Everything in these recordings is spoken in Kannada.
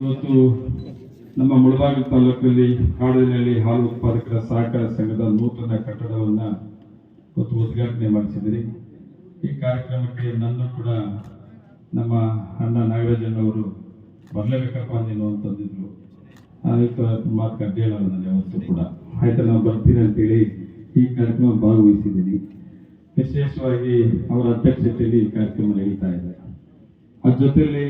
ಇವತ್ತು ನಮ್ಮ ಮುಳಬಾಗಿಲು ತಾಲೂಕಿನಲ್ಲಿ ಕಾಡಿನಲ್ಲಿ ಹಾಲು ಉತ್ಪಾದಕರ ಸಹಕಾರ ಸಂಘದ ನೂತನ ಕಟ್ಟಡವನ್ನು ಇವತ್ತು ಉದ್ಘಾಟನೆ ಮಾಡಿಸಿದ್ರಿ ಈ ಕಾರ್ಯಕ್ರಮಕ್ಕೆ ನನ್ನ ಕೂಡ ನಮ್ಮ ಅಣ್ಣ ನಾಗರಾಜಣ್ಣವರು ಬರಲೇಬೇಕಪ್ಪ ನೀನು ಅಂತಂದಿದ್ರು. ಆಯ್ತು ಅದು ಮಾತು ಗಡ್ಡೆ ಹೇಳಲ್ಲ ನಾನು ಯಾವತ್ತೂ ಕೂಡ. ಆಯ್ತು, ನಾವು ಬರ್ತೀನಿ ಅಂತೇಳಿ ಈ ಕಾರ್ಯಕ್ರಮ ಭಾಗವಹಿಸಿದ್ದೀನಿ ವಿಶೇಷವಾಗಿ ಅವರ ಅಧ್ಯಕ್ಷತೆಯಲ್ಲಿ ಈ ಕಾರ್ಯಕ್ರಮ ನಡೀತಾ ಇದೆ. ಅದ್ರ ಜೊತೆಯಲ್ಲಿ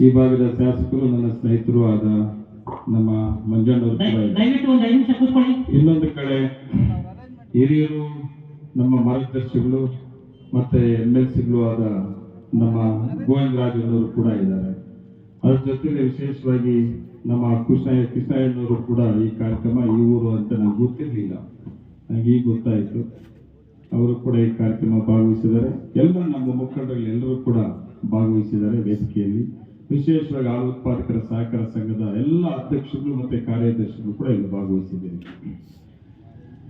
ಈ ಭಾಗದ ಶಾಸಕರು ನನ್ನ ಸ್ನೇಹಿತರು ಆದ ನಮ್ಮ ಮಂಜಣ್ಣವರು ಇನ್ನೊಂದು ಕಡೆ ಹಿರಿಯರು ನಮ್ಮ ಮಾರ್ಗದರ್ಶಿಗಳು ಮತ್ತೆ ಎಂ ಎಲ್ ಸಿಗಳು ಆದ ನಮ್ಮ ಗೋವಿಂದರಾಜ್ ಅವರು ಕೂಡ ಇದ್ದಾರೆ. ಅದ್ರ ಜೊತೆಗೆ ವಿಶೇಷವಾಗಿ ನಮ್ಮ ಕೃಷ್ಣ ಕೃಷ್ಣಯ್ಯನವರು ಕೂಡ ಈ ಕಾರ್ಯಕ್ರಮ ಈ ಊರು ಅಂತ ನನಗೆ ಗೊತ್ತಿರಲಿಲ್ಲ. ನನಗೆ ಈಗ ಗೊತ್ತಾಯಿತು. ಅವರು ಕೂಡ ಈ ಕಾರ್ಯಕ್ರಮ ಭಾಗವಹಿಸಿದ್ದಾರೆ. ಎಲ್ಲ ನಮ್ಮ ಮುಖಂಡರಲ್ಲಿ ಎಲ್ಲರೂ ಕೂಡ ಭಾಗವಹಿಸಿದ್ದಾರೆ ವೇದಿಕೆಯಲ್ಲಿ. ವಿಶೇಷವಾಗಿ ಹಾಲು ಉತ್ಪಾದಕರ ಸಹಕಾರ ಸಂಘದ ಎಲ್ಲ ಅಧ್ಯಕ್ಷರು ಮತ್ತೆ ಕಾರ್ಯದರ್ಶಿಗಳು ಕೂಡ ಇಲ್ಲಿ ಭಾಗವಹಿಸಿದ್ದೀರಿ.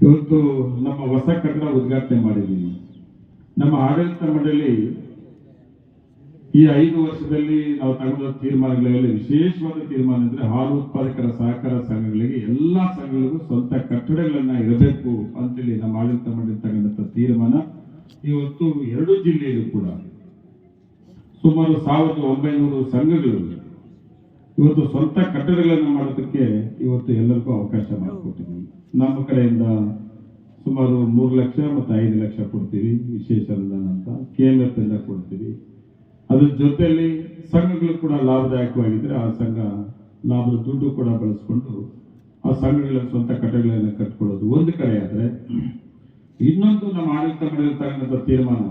ಇವತ್ತು ನಮ್ಮ ಹೊಸ ಕಟ್ಟಡ ಉದ್ಘಾಟನೆ ಮಾಡಿದ್ದೀನಿ ನಮ್ಮ ಆಡಳಿತ ಮಂಡಳಿ ಈ ಐದು ವರ್ಷದಲ್ಲಿ ನಾವು ತಗೊಂಡ ತೀರ್ಮಾನಗಳಲ್ಲಿ ವಿಶೇಷವಾದ ತೀರ್ಮಾನ ಅಂದ್ರೆ ಹಾಲು ಉತ್ಪಾದಕರ ಸಹಕಾರ ಸಂಘಗಳಿಗೆ ಎಲ್ಲಾ ಸಂಘಗಳಿಗೂ ಸ್ವಂತ ಕಟ್ಟಡಗಳನ್ನ ಇರಬೇಕು ಅಂತೇಳಿ ನಮ್ಮ ಆಡಳಿತ ಮಂಡಳಿ ತಗೊಂಡಂತ ತೀರ್ಮಾನ. ಇವತ್ತು ಎರಡು ಜಿಲ್ಲೆಯಲ್ಲೂ ಕೂಡ. ಸುಮಾರು ಸಾವಿರದ ಒಂಬೈನೂರು ಸಂಘಗಳು ಇವತ್ತು ಸ್ವಂತ ಕಟ್ಟಡಗಳನ್ನು ಮಾಡೋದಕ್ಕೆ ಇವತ್ತು ಎಲ್ಲರಿಗೂ ಅವಕಾಶ ಮಾಡಿಕೊಟ್ಟಿದ್ದೀವಿ. ನಮ್ಮ ಕಡೆಯಿಂದ ಸುಮಾರು ಮೂರು ಲಕ್ಷ ಮತ್ತು ಐದು ಲಕ್ಷ ಕೊಡ್ತೀವಿ, ವಿಶೇಷ ಅನುದಾನ ಅಂತ ಕೆ ಎಂ ಕೊಡ್ತೀವಿ. ಅದ್ರ ಜೊತೆಯಲ್ಲಿ ಸಂಘಗಳು ಕೂಡ ಲಾಭದಾಯಕವಾಗಿದ್ರೆ ಆ ಸಂಘ ಲಾಭದ ದುಡ್ಡು ಕೂಡ ಬಳಸ್ಕೊಂಡು ಆ ಸಂಘಗಳ ಸ್ವಂತ ಕಟ್ಟಡಗಳನ್ನು ಕಟ್ಕೊಳ್ಳೋದು ಒಂದು ಕಡೆ ಆದರೆ, ಇನ್ನೊಂದು ನಮ್ಮ ಆಡಳಿತ ಮಾಡಿರ್ತಕ್ಕಂಥ ತೀರ್ಮಾನ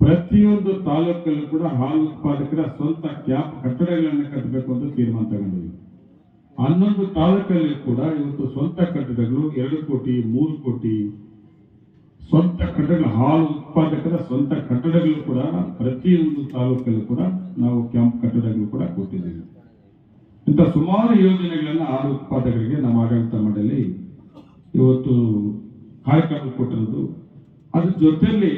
ಪ್ರತಿಯೊಂದು ತಾಲೂಕಲ್ಲೂ ಕೂಡ ಹಾಲು ಉತ್ಪಾದಕರ ಸ್ವಂತ ಕ್ಯಾಪ್ ಕಟ್ಟಡಗಳನ್ನು ಕಟ್ಟಬೇಕು ಅಂತ ತೀರ್ಮಾನ ತಗೊಂಡಿದೆ ಹನ್ನೊಂದು ತಾಲೂಕಲ್ಲಿ ಕೂಡ ಇವತ್ತು ಸ್ವಂತ ಕಟ್ಟಡಗಳು ಎರಡು ಕೋಟಿ, ಮೂರು ಕೋಟಿ ಸ್ವಂತ ಕಟ್ಟಡ ಹಾಲು ಉತ್ಪಾದಕರ ಸ್ವಂತ ಕಟ್ಟಡಗಳು ಕೂಡ ಪ್ರತಿಯೊಂದು ತಾಲೂಕಲ್ಲೂ ಕೂಡ ನಾವು ಕ್ಯಾಂಪ್ ಕಟ್ಟಡಗಳು ಕೂಡ ಕೊಟ್ಟಿದ್ದೀವಿ. ಇಂಥ ಸುಮಾರು ಯೋಜನೆಗಳನ್ನು ಹಾಲು ಉತ್ಪಾದಕರಿಗೆ ನಮ್ಮ ಆಡಳಿತ ಮಂಡಳಿ ಇವತ್ತು ಕಾರ್ಯಕ್ರಮ ಕೊಟ್ಟಿರೋದು. ಅದ್ರ ಜೊತೆಯಲ್ಲಿ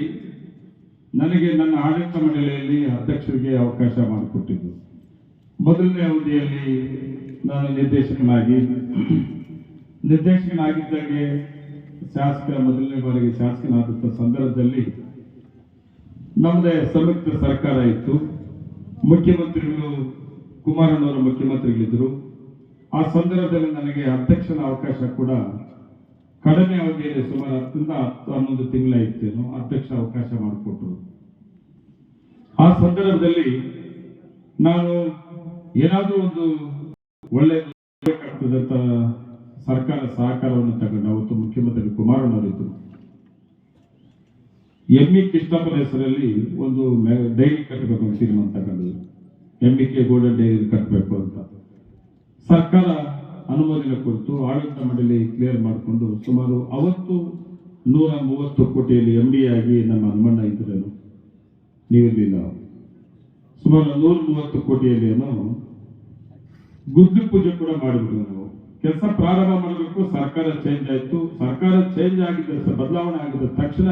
ನನಗೆ ನನ್ನ ಆಡಳಿತ ಮಂಡಳಿಯಲ್ಲಿ ಅಧ್ಯಕ್ಷರಿಗೆ ಅವಕಾಶ ಮಾಡಿಕೊಟ್ಟಿದ್ದು. ಮೊದಲನೇ ಅವಧಿಯಲ್ಲಿ ನಾನು ನಿರ್ದೇಶಕನಾಗಿ, ನಿರ್ದೇಶಕನಾಗಿದ್ದಾಗೆ ಶಾಸಕ ಮೊದಲನೇ ಬಾರಿಗೆ ಶಾಸಕನಾದಂಥ ಸಂದರ್ಭದಲ್ಲಿ ನಮ್ಮದೇ ಸಂಯುಕ್ತ ಸರ್ಕಾರ ಇತ್ತು. ಮುಖ್ಯಮಂತ್ರಿಗಳು ಕುಮಾರಣ್ಣವರು ಮುಖ್ಯಮಂತ್ರಿಗಳಿದ್ದರು. ಆ ಸಂದರ್ಭದಲ್ಲಿ ನನಗೆ ಅಧ್ಯಕ್ಷನ ಅವಕಾಶ ಕೂಡ ಕಡಿಮೆ ಅವಧಿಯಲ್ಲಿ ಸುಮಾರು ಹತ್ತರಿಂದ ಹತ್ತು, ಹನ್ನೊಂದು ತಿಂಗಳ ಇತ್ತೇನು, ಅಧ್ಯಕ್ಷ ಅವಕಾಶ ಮಾಡಿಕೊಟ್ರು ಆ ಸಂದರ್ಭದಲ್ಲಿ ನಾನು ಏನಾದರೂ ಒಂದು ಒಳ್ಳೆ ಅಂತ ಸರ್ಕಾರ ಸಹಕಾರವನ್ನು ತಗೊಂಡು, ಅವತ್ತು ಮುಖ್ಯಮಂತ್ರಿ ಕುಮಾರಣ್ಣವರಿದ್ದರು ಎಂ ಇ ಕೃಷ್ಣಪ್ಪನ ಹೆಸರಲ್ಲಿ ಒಂದು ಡೈರಿ ಕಟ್ಟಬೇಕು ಅಂತ ತಗೊಂಡು M E K golden dairy ಕಟ್ಟಬೇಕು ಅಂತ. ಸರ್ಕಾರ ಅನುಮೋದನೆ ಕೊಟ್ಟು ಆಡಳಿತ ಮಂಡಳಿ ಕ್ಲಿಯರ್ ಮಾಡಿಕೊಂಡು ಸುಮಾರು ಅವತ್ತು ನೂರ ಮೂವತ್ತು ಕೋಟಿಯಲ್ಲಿ ಎಂ ಡಿ ಆಗಿ ನಮ್ಮ ಹನುಮಣ್ಣ ಇದ್ರೇನು? ನೀವಿರಲಿಲ್ಲ. ಸುಮಾರು ನೂರ ಮೂವತ್ತು ಕೋಟಿಯಲ್ಲಿ ಏನೋ ಗುದ್ದು ಪೂಜೆ ಕೂಡ ಮಾಡಿಬಿಟ್ಟು ನಾವು. ಕೆಲಸ ಪ್ರಾರಂಭ ಮಾಡಬೇಕು, ಸರ್ಕಾರ ಚೇಂಜ್ ಆಯಿತು. ಸರ್ಕಾರ ಚೇಂಜ್ ಆಗಿದ್ದ ಬದಲಾವಣೆ ಆಗಿದ ತಕ್ಷಣ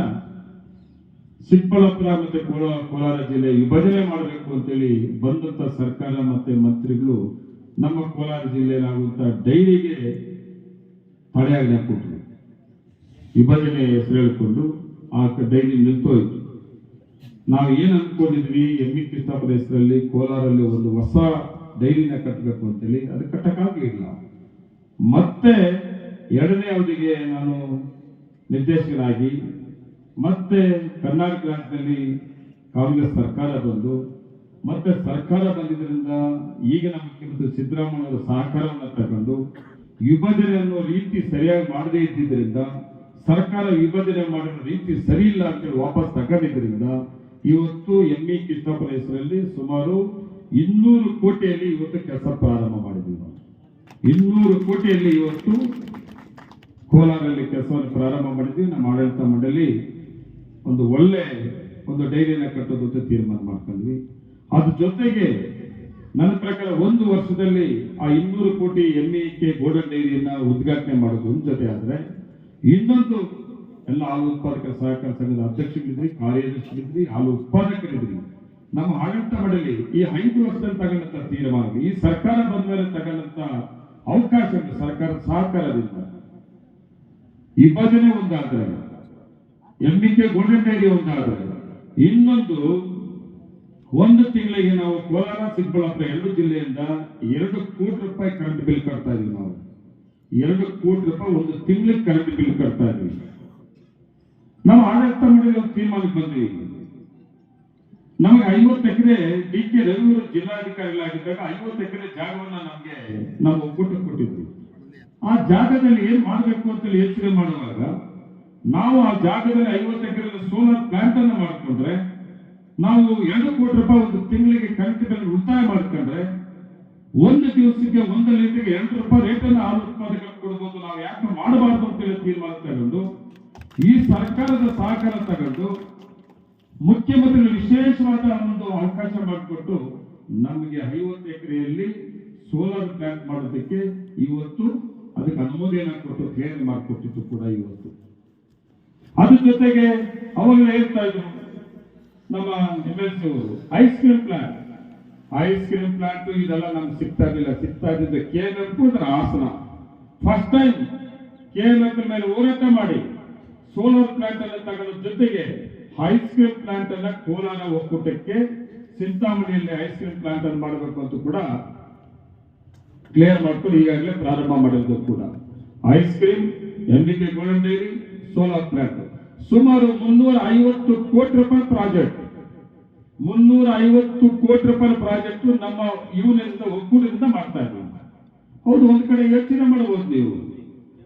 ಚಿಕ್ಕಬಳ್ಳಾಪುರ ಮತ್ತೆ ಕೋಲಾರ ಕೋಲಾರ ಜಿಲ್ಲೆ ವಿಭಜನೆ ಮಾಡಬೇಕು ಅಂತೇಳಿ ಬಂದಂತ ಸರ್ಕಾರ ಮತ್ತೆ ಮಂತ್ರಿಗಳು ನಮ್ಮ ಕೋಲಾರ ಜಿಲ್ಲೆಯಲ್ಲಾಗುವಂಥ ಡೈರಿಗೆ ತಡೆಯಾಜ್ಞೆ ಕೊಟ್ಟರು ವಿಭಜನೆ ಹೆಸರು ಹೇಳಿಕೊಂಡು ಆ ಡೈರಿ ನಿಂತೋಯ್ತು ನಾವು ಏನು ಅಂದ್ಕೊಂಡಿದ್ವಿ ಎಂ ಇ ಕೃಷ್ಣಪ್ಪನ ಹೆಸರಲ್ಲಿ ಕೋಲಾರಲ್ಲಿ ಒಂದು ಹೊಸ ಡೈರಿನ ಕಟ್ಟಬೇಕು ಅಂತೇಳಿ ಅದು ಕಟ್ಟಕ್ಕಾಗಲಿಲ್ಲ ಮತ್ತೆ ಎರಡನೇ ಅವಧಿಗೆ ನಾನು ನಿರ್ದೇಶಕನಾಗಿ ಮತ್ತೆ ಕರ್ನಾಟಕ ರಾಜ್ಯದಲ್ಲಿ ಕಾಂಗ್ರೆಸ್ ಸರ್ಕಾರ ಬಂದು ಮತ್ತೆ ಸರ್ಕಾರ ಬಂದಿದ್ದರಿಂದ ಈಗಿನ ಮುಖ್ಯಮಂತ್ರಿ ಸಿದ್ದರಾಮಯ್ಯ ಸಹಕಾರವನ್ನು ತಗೊಂಡು ವಿಭಜನೆ ಅನ್ನೋ ರೀತಿ ಸರಿಯಾಗಿ ಮಾಡದೇ ಇದ್ದಿದ್ದರಿಂದ, ಸರ್ಕಾರ ವಿಭಜನೆ ಮಾಡಿರೋ ರೀತಿ ಸರಿ ಇಲ್ಲ ಅಂತೇಳಿ ವಾಪಸ್ ತಗೊಂಡಿದ್ದರಿಂದ ಇವತ್ತು ಎಂ ಇ ಕೃಷ್ಣಪ್ಪನ ಹೆಸರಲ್ಲಿ ಸುಮಾರು ಇನ್ನೂರು ಕೋಟಿಯಲ್ಲಿ ಇವತ್ತು ಕೆಲಸ ಪ್ರಾರಂಭ ಮಾಡಿದ್ವಿ ನಾವು. ಇನ್ನೂರು ಕೋಟಿಯಲ್ಲಿ ಇವತ್ತು ಕೋಲಾರಲ್ಲಿ ಕೆಲಸವನ್ನು ಪ್ರಾರಂಭ ಮಾಡಿದ್ವಿ. ನಮ್ಮ ಆಡಳಿತ ಮಂಡಳಿ ಒಂದು ಒಳ್ಳೆ ಒಂದು ಡೈರಿಯನ್ನು ಕಟ್ಟೋದು ತೀರ್ಮಾನ ಮಾಡ್ಕೊಂಡ್ವಿ. ಅದ್ರ ಜೊತೆಗೆ ನನ್ನ ಪ್ರಕಾರ ಒಂದು ವರ್ಷದಲ್ಲಿ ಆ ಇನ್ನೂರು ಕೋಟಿ ಎಂಇ ಕೆ ಗೋಲ್ಡನ್ ಡೈರಿಯನ್ನ ಉದ್ಘಾಟನೆ ಮಾಡೋದು ಒಂದ್ ಜೊತೆ ಆದ್ರೆ ಇನ್ನೊಂದು ಎಲ್ಲ ಹಾಲು ಉತ್ಪಾದಕ ಸಹಕಾರ ಸಂಘದ ಅಧ್ಯಕ್ಷರಿದ್ರಿ ಕಾರ್ಯದರ್ಶಿಗಳಿದ್ರಿ ಹಾಲು ಉತ್ಪಾದಕರಿದ್ರಿ. ನಮ್ಮ ಆಡಳಿತ ಮಂಡಳಿ ಈ ಐದು ವರ್ಷದಲ್ಲಿ ತಗೊಂಡಂತ ತೀರ್ಮಾನ ಈ ಸರ್ಕಾರ ಬಂದ ಮೇಲೆ ತಗೊಂಡಂತ ಅವಕಾಶ ಸರ್ಕಾರದ ಸಹಕಾರದಿಂದ ವಿಭಜನೆ ಒಂದಾದ್ರೆ ಎಂಬಿಕೆ ಗೋಲ್ಡನ್ ಡೈರಿ ಒಂದಾದ್ರೆ ಇನ್ನೊಂದು ಒಂದು ತಿಂಗಳಿಗೆ ನಾವು ಕೋಲಾರ, ಚಿಕ್ಕಬಳ್ಳಾಪುರ ಎರಡು ಜಿಲ್ಲೆಯಿಂದ ಎರಡು ಕೋಟಿ ರೂಪಾಯಿ ಕರೆಂಟ್ ಬಿಲ್ ಕಟ್ತಾ ಇದೀವಿ ನಾವು. ಎರಡು ಕೋಟಿ ರೂಪಾಯಿ ಒಂದು ತಿಂಗಳಿಗೆ ಕರೆಂಟ್ ಬಿಲ್ ಕಟ್ತಾ ಇದೀವಿ. ನಾವು ಆಡಳಿತ ಒಂದು ತೀರ್ಮಾನಕ್ಕೆ ಬಂದ್ವಿ. ನಮಗೆ ಐವತ್ತು ಎಕರೆ ಡಿ ಕೆ ರವಿಯವರು ಜಿಲ್ಲಾಧಿಕಾರಿಗಳಾಗಿದ್ದಾಗ ಐವತ್ತು ಎಕರೆ ಜಾಗವನ್ನ ನಮಗೆ ನಾವು ಒಗ್ಗೂಟ ಕೊಟ್ಟಿದ್ವಿ. ಆ ಜಾಗದಲ್ಲಿ ಏನ್ ಮಾಡಬೇಕು ಅಂತೇಳಿ ಯೋಚನೆ ಮಾಡುವಾಗ ನಾವು ಆ ಜಾಗದಲ್ಲಿ ಐವತ್ತು ಎಕರೆ ಸೋಲಾರ್ ಪ್ಲಾಂಟ್ ಅನ್ನು ಮಾಡ್ಕೊಂಡ್ರೆ ನಾವು ಎರಡು ಕೋಟಿ ರೂಪಾಯಿ ಒಂದು ತಿಂಗಳಿಗೆ ಬಿಲ್ ಉಳಿತಾಯ ಮಾಡ್ಕೊಂಡ್ರೆ ಒಂದು ದಿವಸಕ್ಕೆ ಒಂದು ಲೀಟರ್ಗೆ ಎಂಟು ರೂಪಾಯಿ ರೇಟ್ ಅನ್ನು ಹಾಲು ರೂಪಾಯಿ ಕೊಡಬಹುದು ನಾವು ಯಾಕೆ ಮಾಡಬಾರ್ದು ಅಂತೇಳಿ ತೀರ್ಮಾನ ತಗೊಂಡು, ಈ ಸರ್ಕಾರದ ಸಹಕಾರ ತಗೊಂಡು ಮುಖ್ಯಮಂತ್ರಿಗಳು ವಿಶೇಷವಾದ ಒಂದು ಅವಕಾಶ ಮಾಡಿಕೊಟ್ಟು ನಮಗೆ ಐವತ್ತು ಎಕರೆಯಲ್ಲಿ ಸೋಲಾರ್ ಪ್ಲಾಂಟ್ ಮಾಡೋದಕ್ಕೆ ಇವತ್ತು ಅದಕ್ಕೆ ಅನುಮೋದನೆ ಕೊಟ್ಟು ಕ್ಲಿಯರ್ ಮಾಡಿಕೊಟ್ಟಿದ್ದು ಕೂಡ ಇವತ್ತು. ಅದ್ರ ಜೊತೆಗೆ ಅವಾಗಲೇ ಹೇಳ್ತಾ ಇದ್ರು ನಮ್ಮ M ice cream plant ice cream plant ಇದೆಲ್ಲ ನಮ್ಗೆ ಸಿಗ್ತಾ ಇರಲಿಲ್ಲ. ಸಿಗ್ತಾ ಇದ್ದಿದ್ದ ಕೆ ಎಂ ಅದರ Hassan. First time K M ಮೇಲೆ ಹೋರಾಟ ಮಾಡಿ ಸೋಲಾರ್ ಪ್ಲಾಂಟ್ ಎಲ್ಲ ತಗೊಳ್ಳೋ ಜೊತೆಗೆ ಐಸ್ ಕ್ರೀಮ್ ಪ್ಲಾಂಟ್ ಅನ್ನ ಕೋಲಾರ ಒಕ್ಕೂಟಕ್ಕೆ ಚಿಂತಾಮಣಿಯಲ್ಲಿ ಐಸ್ ಕ್ರೀಮ್ ಪ್ಲಾಂಟ್ ಅನ್ನು ಮಾಡಬೇಕು ಅಂತ ಕೂಡ ಕ್ಲಿಯರ್ ಮಾಡ್ಕೊಂಡು ಈಗಾಗಲೇ ಪ್ರಾರಂಭ ಮಾಡಿರೋದು ಕೂಡ. Ice cream MBK golden dairy solar plant ಸುಮಾರು ಮುನ್ನೂರ ಐವತ್ತು ಕೋಟಿ ರೂಪಾಯಿ ಪ್ರಾಜೆಕ್ಟ್. ಮುನ್ನೂರ ಐವತ್ತು ಕೋಟಿ ರೂಪಾಯಿ ಪ್ರಾಜೆಕ್ಟ್ ನಮ್ಮ ಯೂನಿಯನ್ ಒಗ್ಗೂಡಿನಿಂದ ಮಾಡ್ತಾ ಇದ್ದೀವಿ ಹೌದು, ಒಂದ್ ಕಡೆ ಯೋಚನೆ ಮಾಡಬಹುದು ನೀವು.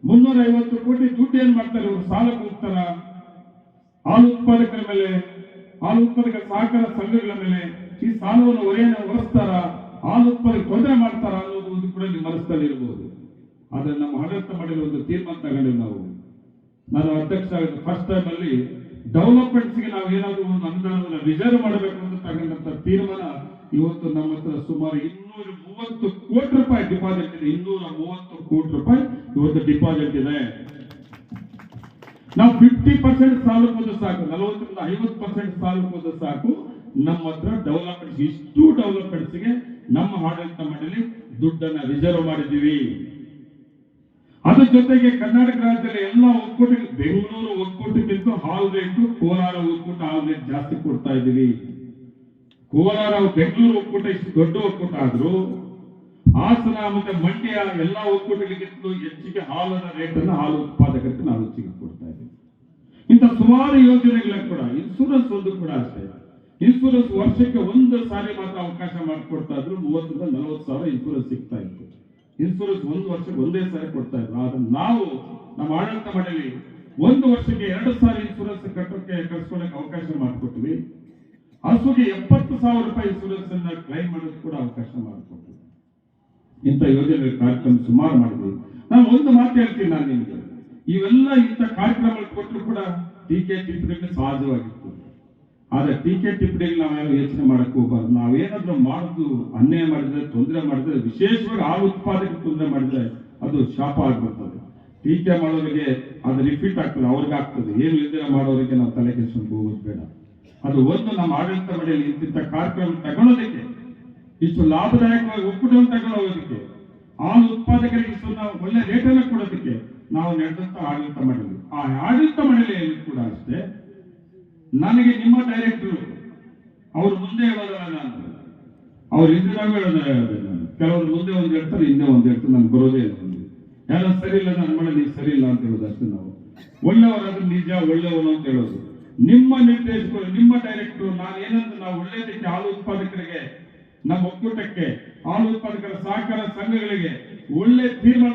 ಮುನ್ನೂರ ಐವತ್ತು ಕೋಟಿ ದುಡ್ಡು ಏನ್ ಮಾಡ್ತಾರೆ ಇವರು ಸಾಲಕ್ಕೆ ಹೋಗ್ತಾರ ಹಾಲು ಉತ್ಪಾದಕರ ಮೇಲೆ, ಹಾಲು ಉತ್ಪಾದಕ ಸಹಕಾರ ಸಂಘಗಳ ಮೇಲೆ ಈ ಸಾಲವನ್ನು ಹೊರೆಯನ್ನು ಹೊರಿಸ್ತಾರ? ಹಾಲು ಉತ್ಪಾದಕ ತೊಂದರೆ ಮಾಡ್ತಾರ ಅನ್ನೋದು ಒಂದು ಕೂಡ ನಿಮ್ಮ ಮನಸ್ಸಲ್ಲಿ ಇರಬಹುದು ಆದ್ರೆ ನಮ್ಮ ಆಡಳಿತ ಮಾಡಲು ಒಂದು ತೀರ್ಮಾನ ತಗೊಂಡಿವಿ ನಾವು. ನಾನು ಅಧ್ಯಕ್ಷ ಆಗಿದ್ದು ಫಸ್ಟ್ ಟೈಮ್ ಅಲ್ಲಿ ಡೆವಲಪ್ಮೆಂಟ್ಸ್ಗೆ ನಾವು ಏನಾದರೂ ಒಂದು ಅನುದಾನವನ್ನು ರಿಸರ್ವ್ ಮಾಡಬೇಕು ಅಂತ ತಗೊಂಡಂತ ತೀರ್ಮಾನ ಇವತ್ತು ನಮ್ಮ ಹತ್ರ ಸುಮಾರು ಇನ್ನೂರ ಮೂವತ್ತು ಕೋಟಿ ರೂಪಾಯಿ ಡಿಪಾಸಿಟ್ ಇದೆ. ಇನ್ನೂರ ಮೂವತ್ತು ಕೋಟಿ ರೂಪಾಯಿ ಇವತ್ತು ಡಿಪಾಸಿಟ್ ಇದೆ. ನಾವು ಫಿಫ್ಟಿ ಪರ್ಸೆಂಟ್ ಸಾಲಕ್ಕೆ ಹೋದ್ರೆ ಸಾಕು, ನಲವತ್ತರಿಂದ ಐವತ್ತು ಪರ್ಸೆಂಟ್ ಸಾಲ ಹೋದ್ರೆ ಸಾಕು. ನಮ್ಮ ಹತ್ರ ಡೆವಲಪ್ಮೆಂಟ್ಸ್ ಇಷ್ಟು ಡೆವಲಪ್ಮೆಂಟ್ಸ್ಗೆ ನಮ್ಮ ಆಡಳಿತ ಮಂಡಳಿ ದುಡ್ಡನ್ನ ರಿಸರ್ವ್ ಮಾಡಿದ್ದೀವಿ. ಅದ್ರ ಜೊತೆಗೆ ಕರ್ನಾಟಕ ರಾಜ್ಯದಲ್ಲಿ ಎಲ್ಲ ಒಕ್ಕೂಟ ಬೆಂಗಳೂರು ಒಕ್ಕೂಟಕ್ಕಿಂತ ಹಾಲ್ ರೇಟ್, ಕೋಲಾರ ಒಕ್ಕೂಟ ಹಾಲ್ ರೇಟ್ ಜಾಸ್ತಿ ಕೊಡ್ತಾ ಇದ್ದೀವಿ. ಕೋಲಾರ, ಬೆಂಗಳೂರು ಒಕ್ಕೂಟ ಇಷ್ಟು ದೊಡ್ಡ ಒಕ್ಕೂಟ ಆದ್ರು, ಹಾಸನ ಮತ್ತೆ ಮಂಡ್ಯ ಎಲ್ಲ ಒಕ್ಕೂಟಗಳಿಗಿಂತಲೂ ಹೆಚ್ಚಿಗೆ ಹಾಲದ ರೇಟ್ ಅನ್ನು ಹಾಲು ಉತ್ಪಾದಕರಿಗೆ ನಾವು ಹೆಚ್ಚಿಗೆ ಕೊಡ್ತಾ ಇದ್ದೀವಿ. ಇಂಥ ಸುಮಾರು ಯೋಜನೆಗಳ ಕೂಡ ಇನ್ಸೂರೆನ್ಸ್ ಒಂದು ಕೂಡ ಅಷ್ಟೇ. ಇನ್ಸೂರೆನ್ಸ್ ವರ್ಷಕ್ಕೆ ಒಂದು ಸಾರಿ ಮಾತ್ರ ಅವಕಾಶ ಮಾಡಿಕೊಡ್ತಾ ಇದ್ರು, ಮೂವತ್ತರಿಂದ ನಲವತ್ತು ಸಾವಿರ ಇನ್ಸೂರೆನ್ಸ್ ಸಿಗ್ತಾ ಇತ್ತು. ಇನ್ಸೂರೆನ್ಸ್ ಒಂದು ವರ್ಷಕ್ಕೆ ಒಂದೇ ಸಾರಿ ಕೊಡ್ತಾ ಇದ್ರು. ಆದ್ರೆ ನಾವು ನಮ್ಮ ಆಡಳಿತ ಮಂಡಳಿ ಒಂದು ವರ್ಷಕ್ಕೆ ಎರಡು ಸಾರಿ ಇನ್ಸೂರೆನ್ಸ್ ಕಟ್ಟೋಕೆ ಕಳ್ಸ್ಕೊಳಕ್ಕೆ ಅವಕಾಶ ಮಾಡಿಕೊಟ್ವಿ ಹಸುಗೆ ಎಪ್ಪತ್ತು ಸಾವಿರ ರೂಪಾಯಿ ಇನ್ಸೂರೆನ್ಸ್ ಅನ್ನ ಕ್ಲೈಮ್ ಮಾಡೋದು ಕೂಡ ಅವಕಾಶ ಮಾಡಿಕೊಟ್ವಿ ಇಂಥ ಯೋಜನೆ ಕಾರ್ಯಕ್ರಮ ಸುಮಾರು ಮಾಡಿದ್ವಿ. ನಾನು ಒಂದು ಮಾತು ಹೇಳ್ತೀನಿ ನಾನು ನಿಮಗೆ. ಇವೆಲ್ಲ ಇಂಥ ಕಾರ್ಯಕ್ರಮಗಳು ಕೊಟ್ಟರು ಕೂಡ ಟೀಕೆ ಟಿಪ್ಪಣಿ ಸಹಜವಾಗಿತ್ತು. ಆದ್ರೆ ಟೀಕೆ ಟಿಪ್ಡಿ ನಾವ್ ಯಾರು ಯೋಚನೆ ಮಾಡಕ್ ಹೋಗಬಾರ್ದು. ನಾವೇನಾದ್ರೂ ಮಾಡುದು, ಅನ್ಯಾಯ ಮಾಡಿದ್ರೆ, ತೊಂದರೆ ಮಾಡಿದ್ರೆ, ವಿಶೇಷವಾಗಿ ಆ ಉತ್ಪಾದಕ ತೊಂದರೆ ಮಾಡಿದ್ರೆ ಅದು ಶಾಪ ಆಗ್ಬಿಡ್ತದೆ. ಟೀಕೆ ಮಾಡೋರಿಗೆ ಅದು ರಿಪೀಟ್ ಆಗ್ತದೆ, ಅವ್ರಿಗೆ ಆಗ್ತದೆ. ಏನು ಇಲ್ದಿರ ಮಾಡೋರಿಗೆ ನಾವು ತಲೆ ಕೆಡಿಸ್ಕೊಂಡು ಹೋಗೋದು ಬೇಡ. ಅದು ಒಂದು ನಮ್ಮ ಆಡಳಿತ ಮಂಡಳಿ ಇಂತಿಂಥ ಕಾರ್ಯಕ್ರಮ ತಗೊಳ್ಳೋದಕ್ಕೆ, ಇಷ್ಟು ಲಾಭದಾಯಕವಾಗಿ ಒಕ್ಕೂಟವನ್ನು ತಗೊಳ್ಳೋದಕ್ಕೆ ಆ ಉತ್ಪಾದಕರಿಗೆ ಇಷ್ಟು ನಾವು ಒಳ್ಳೆ ರೇಟನ್ನು ಕೊಡೋದಕ್ಕೆ ನಾವು ನಡೆದಂತ ಆಡಳಿತ ಮಂಡಳಿ. ಆ ಆಡಳಿತ ಅಷ್ಟೇ ನನಗೆ ನಿಮ್ಮ ಡೈರೆಕ್ಟರ್ ಅವ್ರು ಮುಂದೆ ಹೇಳೋದಲ್ಲ ನಾನು. ಅವ್ರು ಹಿಂದಿನಾಗ ನಾನು. ಕೆಲವರು ಮುಂದೆ ಒಂದು ಹೇಳ್ತಾರೆ, ಹಿಂದೆ ಒಂದು ಹೇಳ್ತಾರೆ, ನನ್ಗೆ ಬರೋದೇ ಇಲ್ಲ. ಯಾರು ಸರಿ ಇಲ್ಲ ನನ್ನ ಮನೆ ನೀವು ಸರಿ ಇಲ್ಲ ಅಂತ ಹೇಳೋದು ಅಷ್ಟೇ ನಾವು. ಒಳ್ಳೆಯವರಾದ್ರೆ ನಿಜ ಒಳ್ಳೆಯವರು ಅಂತ ಹೇಳೋದು. ನಿಮ್ಮ ನಿರ್ದೇಶಕರು, ನಿಮ್ಮ ಡೈರೆಕ್ಟರ್ ನಾನು ಏನಂತ ನಾವು ಒಳ್ಳೆಯದಕ್ಕೆ ಹಾಲು ಉತ್ಪಾದಕರಿಗೆ ನಮ್ಮ ಒಕ್ಕೂಟಕ್ಕೆ ಹಾಲು ಉತ್ಪಾದಕರ ಸಹಕಾರ ಸಂಘಗಳಿಗೆ ಒಳ್ಳೆ ತೀರ್ಮಾನ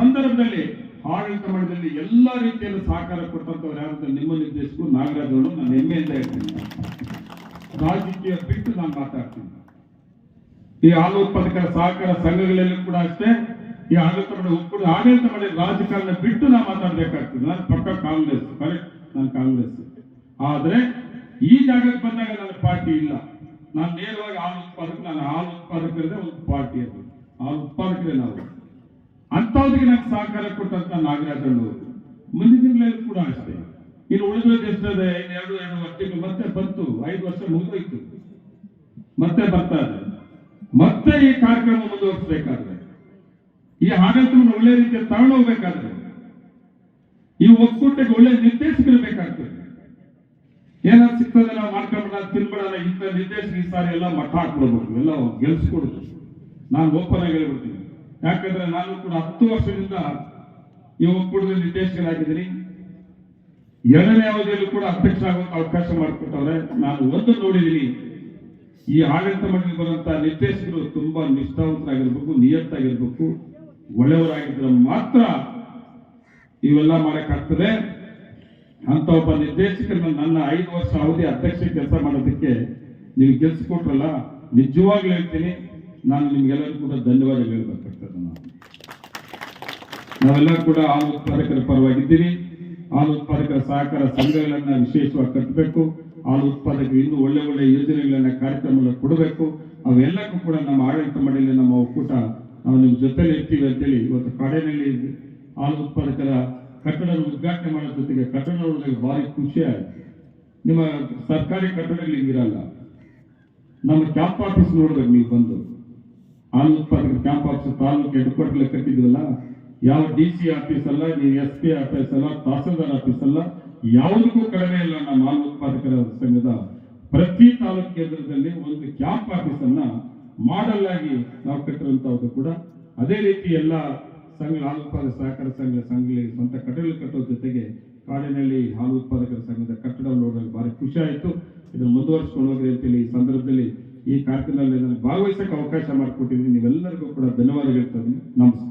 ಸಂದರ್ಭದಲ್ಲಿ ಆಡಳಿತ ಮಂಡಳಿಯಲ್ಲಿ ಎಲ್ಲಾ ರೀತಿಯಲ್ಲಿ ಸಹಕಾರ ಕೊಟ್ಟಂತವ್ರು ಯಾರು ನಿಮ್ಮ ನಿರ್ದೇಶಕರು ನಾಗರಾಜ್ ಅವರು ನಾನು ಹೆಮ್ಮೆಯಿಂದ ಹೇಳ್ತೀನಿ. ರಾಜಕೀಯ ಬಿಟ್ಟು ನಾನು ಮಾತಾಡ್ತೀನಿ. ಈ ಹಾಲು ಉತ್ಪಾದಕರ ಸಹಕಾರ ಸಂಘಗಳಲ್ಲಿ ಕೂಡ ಅಷ್ಟೇ, ಈ ಆಡಳಿತ ಮಂಡಳಿ ಒಕ್ಕೂಟ ಆಡಳಿತ ಮಂಡಳಿ ರಾಜಕಾರಣ ಬಿಟ್ಟು ನಾನು ಮಾತಾಡ್ಬೇಕಾಗ್ತದೆ. ನಾನು ಪಕ್ಕ ಕಾಂಗ್ರೆಸ್ ಕರೆಕ್ಟ್ ನಾನು ಕಾಂಗ್ರೆಸ್. ಆದ್ರೆ ಈ ಜಾಗಕ್ಕೆ ಬಂದಾಗ ನನ್ನ ಪಾರ್ಟಿ ಇಲ್ಲ. ನಾನು ನೇರವಾಗಿ ಹಾಲು ಉತ್ಪಾದಕ ನಾನು ಹಾಲು ಉತ್ಪಾದಕರದೇ ಒಂದು ಪಾರ್ಟಿ ಅದು. ಹಾಲು ಉತ್ಪಾದಕರೇ ನಾವು. ಅಂಥವ್ರಿಗೆ ನಂಗೆ ಸಹಕಾರ ಕೊಟ್ಟಂತ ನಾಗರಾಜ್ ಅವರು ಮುಂದಿನ ತಿಂಗಳಲ್ಲಿ ಕೂಡ ಅಷ್ಟೇ. ಇನ್ನು ಉಳಿದ ಎಷ್ಟಿದೆ ಎರಡು ಎರಡು ವರ್ಷಕ್ಕೆ ಮತ್ತೆ ಬಂತು. ಐದು ವರ್ಷ ಮುಗಿದೋಯ್ತು. ಮತ್ತೆ ಬರ್ತಾ ಇದೆ. ಮತ್ತೆ ಈ ಕಾರ್ಯಕ್ರಮ ಮುಂದುವರಿಸಬೇಕಾದ್ರೆ, ಈ ಆಡಳಿತವನ್ನು ಒಳ್ಳೆ ರೀತಿಯಲ್ಲಿ ತಗೊಂಡು ಹೋಗ್ಬೇಕಾದ್ರೆ ಈ ಒಕ್ಕೂಟಕ್ಕೆ ಒಳ್ಳೆ ನಿರ್ದೇಶಕರು ಬೇಕಾಗ್ತದೆ. ಏನಾದ್ರು ಸಿಗ್ತದೆ ನಾವು ಮಾಡ್ಕೊಂಡ್ಬಿಡ ತಿನ್ಬಿಡಲ್ಲ ಇಂಥ ನಿರ್ದೇಶನ ಈ ಸಾರಿ ಎಲ್ಲ ಮಠ ಹಾಕ್ಬಿಡ್ಬೇಕು, ಎಲ್ಲ ಗೆಲ್ಸ್ಕೊಡ್ಬೇಕು. ನಾನು ಓಪನ್ ಆಗಿ ಹೇಳ್ಬಿಡ್ತೀನಿ. ಯಾಕಂದ್ರೆ ನಾನು ಕೂಡ ಹತ್ತು ವರ್ಷದಿಂದ ಈ ಒಕ್ಕೂಟದ ನಿರ್ದೇಶಕರಾಗಿದ್ದೀನಿ ಎರಡನೇ ಅವಧಿಯಲ್ಲೂ ಕೂಡ ಅಧ್ಯಕ್ಷ ಆಗೋಕೆ ಅವಕಾಶ ಮಾಡಿಕೊಟ್ಟವ್ರೆ. ನಾನು ಒಂದು ನೋಡಿದ್ದೀನಿ, ಈ ಆಡಳಿತ ಮಂಡಳಿ ಬರುವಂತ ನಿರ್ದೇಶಕರು ತುಂಬಾ ನಿಷ್ಠಾವಂತರಾಗಿರ್ಬೇಕು, ನಿಯತ್ತಾಗಿರ್ಬೇಕು, ಒಳ್ಳೆಯವರಾಗಿದ್ರೆ ಮಾತ್ರ ಇವೆಲ್ಲ ಮಾಡಕ್ಕಾಗ್ತದೆ. ಅಂತ ಒಬ್ಬ ನಿರ್ದೇಶಕರನ್ನ ನನ್ನ ಐದು ವರ್ಷ ಅವಧಿ ಅಧ್ಯಕ್ಷ ಕೆಲಸ ಮಾಡೋದಕ್ಕೆ ನೀವು ಕೆಲಸ ಕೊಟ್ರಲ್ಲ, ನಿಜವಾಗ್ಲೂ ಹೇಳ್ತೀನಿ, ನಾನು ನಿಮ್ಗೆಲ್ಲರೂ ಕೂಡ ಧನ್ಯವಾದ ಹೇಳ್ಬೇಕಾಗ್ತದೆ ನಾನು. ನಾವೆಲ್ಲ ಕೂಡ ಹಾಲು ಉತ್ಪಾದಕರ ಪರವಾಗಿದ್ದೀವಿ. ಹಾಲು ಉತ್ಪಾದಕರ ಸಹಕಾರ ಸಂಘಗಳನ್ನ ವಿಶೇಷವಾಗಿ ಕಟ್ಟಬೇಕು. ಹಾಲು ಉತ್ಪಾದಕರು ಇನ್ನೂ ಒಳ್ಳೆ ಒಳ್ಳೆ ಯೋಜನೆಗಳನ್ನ, ಕಾರ್ಯಕ್ರಮಗಳನ್ನ ಕೊಡಬೇಕು. ಅವೆಲ್ಲಕ್ಕೂ ಕೂಡ ನಮ್ಮ ಆಡಳಿತ ಮಂಡಳಿ ನಮ್ಮ ಒಕ್ಕೂಟ, ನಾವು ನಿಮ್ಮ ಜೊತೆಲಿ ಇರ್ತೀವಿ ಅಂತೇಳಿ ಇವತ್ತು ಕಾಡಿನಲ್ಲಿ ಹಾಲು ಉತ್ಪಾದಕರ ಕಟ್ಟಡ ಉದ್ಘಾಟನೆ ಮಾಡೋ ಜೊತೆಗೆ ಕಟ್ಟಡ ನೋಡೋದಕ್ಕೆ ಭಾರಿ ಖುಷಿ ನಿಮ್ಮ ಸರ್ಕಾರಿ ಕಟ್ಟಡಗಳು ಹಿಂಗಿರಲ್ಲ. ನಮ್ಮ ಕ್ಯಾಂಪ್ ಆಫೀಸ್ ನೋಡ್ಬೇಕು ನೀವು ಬಂದು. ಹಾಲು ಉತ್ಪಾದಕರ camp office taluk head quarter ಕಟ್ಟಿದ್ವಲ್ಲ, ಯಾವ ಡಿ ಸಿ ಆಫೀಸ್ ಅಲ್ಲ, ನೀವು ಎಸ್ ಪಿ ಆಫೀಸ್ ಅಲ್ಲ, ತಹಸೀಲ್ದಾರ್ ಆಫೀಸ್ ಅಲ್ಲ, ಯಾವುದಕ್ಕೂ ಕಡಿಮೆ ಇಲ್ಲ ನಮ್ಮ ಹಾಲು ಉತ್ಪಾದಕರ ಸಂಘದ. ಪ್ರತಿ ತಾಲೂಕು ಕೇಂದ್ರದಲ್ಲಿ ಒಂದು ಕ್ಯಾಂಪ್ ಆಫೀಸ್ ಅನ್ನ ಮಾಡಲ್ ಆಗಿ ನಾವು ಕಟ್ಟಿರುವಂತಹದ್ದು ಕೂಡ. ಅದೇ ರೀತಿ ಎಲ್ಲ ಸಂಘ, ಹಾಲು ಉತ್ಪಾದಕ ಸಹಕಾರ ಸಂಘ ಸಂಘಗಳಿಗೆ ಸ್ವಂತ ಕಟ್ಟಡಗಳು ಕಟ್ಟುವ ಜೊತೆಗೆ ಕಾಡಿನಲ್ಲಿ ಹಾಲು ಉತ್ಪಾದಕರ ಸಂಘದ ಕಟ್ಟಡ ನೋಡೋಕೆ ಭಾರಿ ಖುಷಿ ಆಯಿತು. ಇದನ್ನು ಮುಂದುವರಿಸ್ಕೊಂಡು ಹೋಗ್ರಿ ಅಂತೇಳಿ ಈ ಸಂದರ್ಭದಲ್ಲಿ ಈ ಕಾರ್ಯಕ್ರಮದಲ್ಲಿ ನನಗೆ ಭಾಗವಹಿಸಕ್ಕೆ ಅವಕಾಶ ಮಾಡಿಕೊಟ್ಟಿದ್ದೀನಿ. ನೀವೆಲ್ಲರಿಗೂ ಕೂಡ ಧನ್ಯವಾದ ಹೇಳ್ತಾ ಇದ್ದೀನಿ ನಮಸ್ಕಾರ.